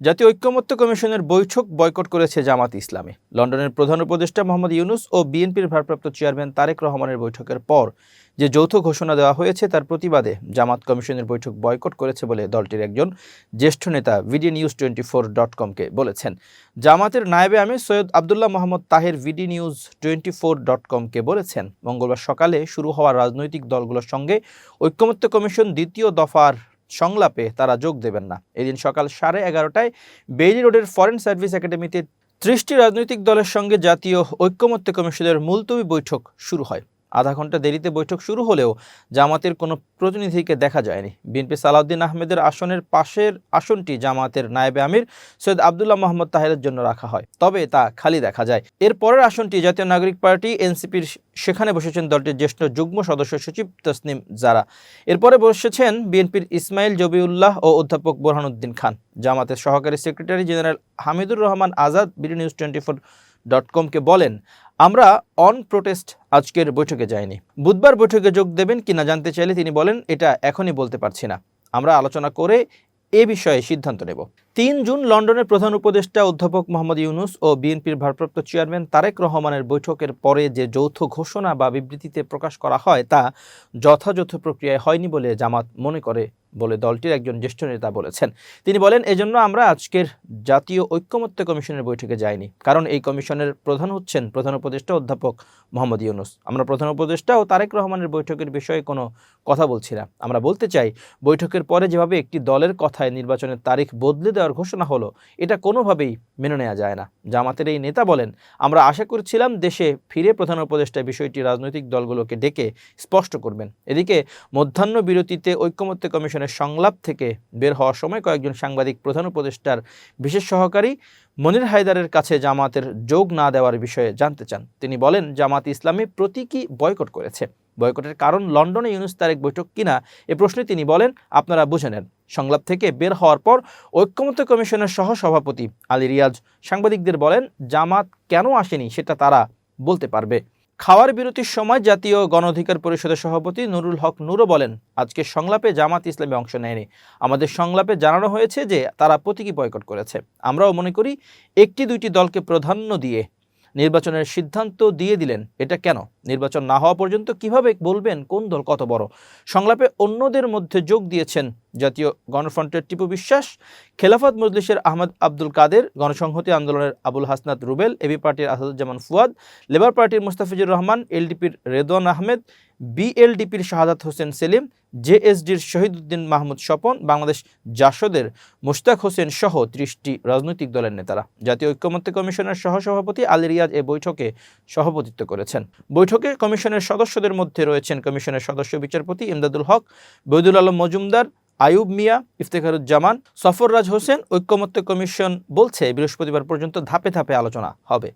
জাতীয় ঐক্যমত্য কমিশনের বৈঠক বয়কট করেছে জামাত ইসলামী। লন্ডনের প্রধান উপদেষ্টা মোহাম্মদ ইউনুস ও বিএনপির ভারপ্রাপ্ত চেয়ারম্যান তারেক রহমানের বৈঠকের পর যে যৌথ ঘোষণা দেওয়া হয়েছে তার প্রতিবাদে জামাত কমিশনের বৈঠক বয়কট করেছে বলে দলটির একজন জ্যেষ্ঠ নেতা BD news twenty four dot কমকে বলেছেন। জামাতের নায়েবে আমি Syed Abdullah Mohammad Taher BD news twenty four dot কমকে বলেছেন, মঙ্গলবার সকালে শুরু হওয়া রাজনৈতিক দলগুলোর সঙ্গে ঐক্যমত্য কমিশন দ্বিতীয় দফার সংলাপে তারা যোগ দেবেন না। এদিন সকাল সাড়ে এগারোটায় বেইলি রোডের ফরেন সার্ভিস একাডেমিতে ত্রিশটি রাজনৈতিক দলের সঙ্গে জাতীয় ঐক্যমত্য কমিশনের মুলতবি বৈঠক শুরু হয়। আধা ঘণ্টা দেরিতে বৈঠক শুরু হলেও জামাতের কোনো প্রতিনিধিকে দেখা যায়নি। বিএনপি সালাউদ্দিন আহমেদের আসনের পাশের আসনটি জামাতের নায়েবে আমির সৈয়দ আবদুল্লাহ মোহাম্মদ তাহেরের জন্য রাখা হয়, তবে তা খালি দেখা যায়। এর পরের আসনটি জাতীয় নাগরিক পার্টি, এনসিপির সেখানে বসেছেন দলটির জ্যেষ্ঠ যুগ্ম সদস্য সচিব তসনিম জারা। এরপরে বসেছেন বিএনপির ইসমাইল জবিউল্লাহ ও অধ্যাপক বোরহানুদ্দিন খান। জামাতের সহকারী secretary general Hamidur Rahman Azad, BD news twenty four dot কমকে বলেন, আমরা অন প্রোটেস্ট আজকের বৈঠকে যাইনি। বুধবার বৈঠকে যোগ দেবেন কিনা জানতে চাইলে তিনি বলেন, এটা এখনই বলতে পারছি না। আমরা আলোচনা করে এ বিষয়ে সিদ্ধান্ত নেব। তিন জুন লন্ডনের প্রধান উপদেষ্টা অধ্যাপক মোহাম্মদ ইউনুস ও বিএনপির ভারপ্রাপ্ত চেয়ারম্যান তারেক রহমানের বৈঠকের পরে যে যৌথ ঘোষণা বা বিবৃতিতে প্রকাশ করা হয় তা যথাযথ প্রক্রিয়ায় হয়নি বলে জামাত মনে করে বলে দলটির একজন জ্যেষ্ঠ নেতা বলেছেন। তিনি বলেন, এজন্য আমরা আজকের জাতীয় ঐক্যমত্য কমিশনের বৈঠকে যাইনি। কারণ এই কমিশনের প্রধান হচ্ছেন প্রধান উপদেষ্টা অধ্যাপক মোহাম্মদ ইউনুস। আমরা প্রধান উপদেষ্টা ও তারেক রহমানের বৈঠকের বিষয়ে কোনো কথা বলছি না। আমরা বলতে চাই, বৈঠকের পরে যেভাবে একটি দলের কথায় নির্বাচনের তারিখ বদলে দেওয়ার ঘোষণা হলো, এটা কোনোভাবেই মেনে নেওয়া যায় না। জামাতের এই নেতা বলেন, আমরা আশা করছিলাম দেশে ফিরে প্রধান উপদেষ্টা বিষয়টি রাজনৈতিক দলগুলোকে ডেকে স্পষ্ট করবেন। এদিকে মধ্যাহ্ন বিরতিতে ঐক্যমত্য কমিশনের সংলাপ থেকে বের হওয়ার সময় কয়েকজন সাংবাদিক প্রধান উপদেষ্টার বিশেষ সহকারী মনির হায়দারের কাছে জামাতের যোগ না দেওয়ার বিষয়ে জানতে চান। তিনি বলেন, জামাত ইসলামী প্রতীকী বয়কট করেছে। বয়কটের কারণ লন্ডনে ইউনুস তারেক বৈঠক কিনা এ প্রশ্নে তিনি বলেন, আপনারা বুঝে নেন। সংলাপ থেকে বের হওয়ার পর ঐক্যমত্য কমিশনের সহ সভাপতি আলী রিয়াজ সাংবাদিকদের বলেন, জামাত কেন আসেনি সেটা তারা বলতে পারবে। খাওয়ার বিরতির সময় জাতীয় গণ অধিকার পরিষদের সভাপতি নুরুল হক নুরও বলেন, আজকে সংলাপে জামাত ইসলামী অংশ নেয়নি। আমাদের সংলাপে জানানো হয়েছে যে, তারা প্রতীকী বয়কট করেছে। আমরাও মনে করি, একটি দুইটি দলকে প্রাধান্য দিয়ে নির্বাচনের সিদ্ধান্ত দিয়ে দিলেন। এটা কেন? নির্বাচন না হওয়া পর্যন্ত কীভাবে বলবেন কোন দল কত বড়? সংলাপে অন্যদের মধ্যে যোগ দিয়েছেন জাতীয় গণফ্রন্টের টিপু বিশ্বাস, খেলাফত মজলিসের আহমদ আব্দুল কাদের, গণসংহতি আন্দোলনের আবুল হাসনাত রুবেল, এবি পার্টির আসাদুজ্জামান ফুয়াদ, লেবার পার্টির মুস্তাফিজুর রহমান, এলডিপির রেদওয়ান আহমেদ, বিএলডিপির শাহাদাত হোসেন সেলিম, জেএসডির শহীদুদ্দিন মাহমুদ স্বপন, বাংলাদেশ জাসদের মুশতাক হোসেন সহ ত্রিশটি রাজনৈতিক দলের নেতারা। জাতীয় ঐক্যমত্য কমিশনের সহসভাপতি আলী রিয়াজ এ বৈঠকে সভাপতিত্ব করেছেন। বৈঠকে কমিশনের সদস্যদের মধ্যে রয়েছেন কমিশনের সদস্য বিচারপতি ইমদাদুল হক, বৈদুল আলম মজুমদার আয়ুব মিয়া ইফতেখারুজ্জামান সফররাজ হোসেন ঐক্যমত্য কমিশন বলছে বৃহস্পতিবার পর্যন্ত ধাপে ধাপে আলোচনা হবে।